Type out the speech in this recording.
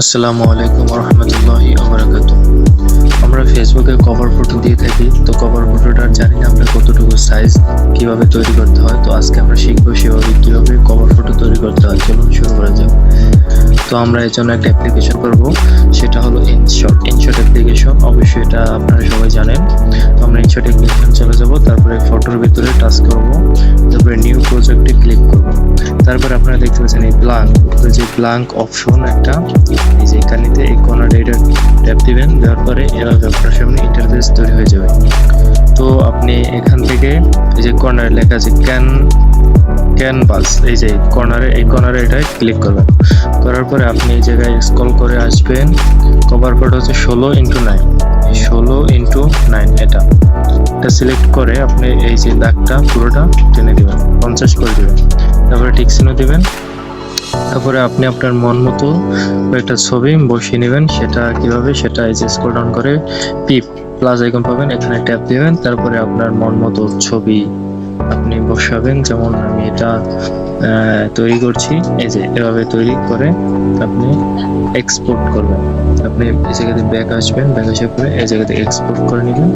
আসসালামু আলাইকুম রহমতুল্লাহি আবরাকাত আমরা ফেসবুকে কভার ফটো দিয়ে থাকি, তো কভার ফটোটার জানি না আমরা কতটুকু সাইজ কীভাবে তৈরি করতে হয়, তো আজকে আমরা শিখব সেভাবে কীভাবে কভার ফটো তৈরি করতে হয়। চলুন শুরু করা যাক। তো আমরা এর জন্য একটা অ্যাপ্লিকেশন করব, সেটা হলো ইনশট ইনশট অ্যাপ্লিকেশন অবশ্যই এটা আপনারা সবাই জানেন। তো আমরা ইনশট অ্যাপ্লিকেশন চলে যাব, তারপরে ফটোর ভিতরে টাচ করব, তারপরে নিউ প্রজেক্টে ক্লিক করব। তারপরে আপনারা দেখতে পাচ্ছেন এই ব্লাঙ্ক যে ব্লাঙ্ক অপশন একটা দিবেন, দেওয়ার পরে এভাবে আপনার সামনে ইন্টারফেস তৈরি হয়ে যাবে। তো আপনি এখান থেকে এই যে কর্নারে লেখা আছে ক্যান ক্যানভাস এই যে কর্নারে এই কর্নারে এটাই ক্লিক করবেন। করার পরে আপনি এই জায়গায় স্ক্রল করে আসবেন। কভার ফটো হচ্ছে ষোলো ইন্টু নাইন ষোলো ইন্টু নাইন এটা। এটা সিলেক্ট করে আপনি এই যে দাগটা পুরোটা টেনে দিবেন, পঞ্চাশ করে দেবেন। তারপরে চিহ্ন দিবেন। তারপরে আপনি আপনার মন মতো একটা ছবি বসিয়ে নেবেন, সেটা কীভাবে? সেটা এই যে স্ক্রল ডাউন করে পিপ প্লাস আইকন পাবেন, এখানে ট্যাপ দিবেন, তারপরে আপনার মন মতো ছবি আপনি বসাবেন। যেমন আমি এটা তৈরি করছি, এই যে এভাবে তৈরি করে আপনি এক্সপোর্ট করবেন। আপনি এই জায়গাতে ব্যাক আসবেন ব্যাক আসার পরে এই জায়গাতে এক্সপোর্ট করে নেবেন।